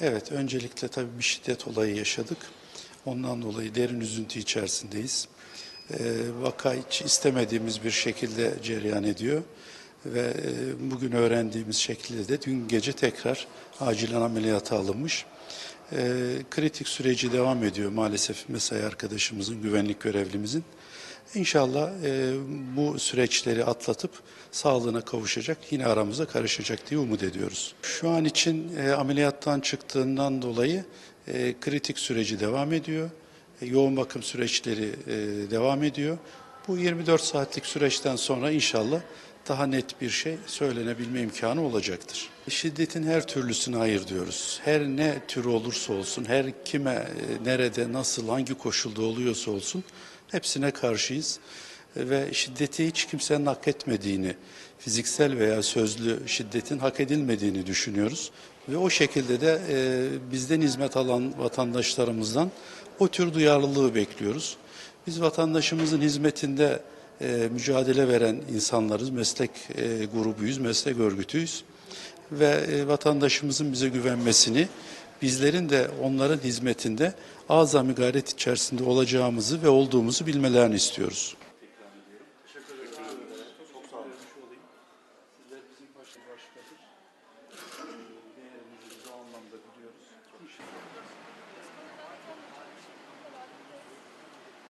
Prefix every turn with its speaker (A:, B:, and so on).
A: Evet, öncelikle tabii bir şiddet olayı yaşadık. Ondan dolayı derin üzüntü içerisindeyiz. Ee, vaka hiç istemediğimiz bir şekilde cereyan ediyor. Ve e, bugün öğrendiğimiz şekilde de dün gece tekrar acilen ameliyata alınmış. Ee, kritik süreci devam ediyor maalesef mesai arkadaşımızın, güvenlik görevlimizin. İnşallah e, bu süreçleri atlatıp sağlığına kavuşacak, yine aramıza karışacak diye umut ediyoruz. Şu an için e, ameliyattan çıktığından dolayı e, kritik süreci devam ediyor. E, yoğun bakım süreçleri e, devam ediyor. Bu 24 saatlik süreçten sonra inşallah daha net bir şey söylenebilme imkanı olacaktır. Şiddetin her türlüsüne hayır diyoruz. Her ne tür olursa olsun, her kime, e, nerede, nasıl, hangi koşulda oluyorsa olsun hepsine karşıyız. E, Ve şiddeti hiç kimsenin hak etmediğini, fiziksel veya sözlü şiddetin hak edilmediğini düşünüyoruz. Ve o şekilde de e, bizden hizmet alan vatandaşlarımızdan o tür duyarlılığı bekliyoruz. Biz vatandaşımızın hizmetinde e, mücadele veren insanlarız, meslek e, grubuyuz, meslek örgütüyüz. Ve e, vatandaşımızın bize güvenmesini, bizlerin de onların hizmetinde azami gayret içerisinde olacağımızı ve olduğumuzu bilmelerini istiyoruz.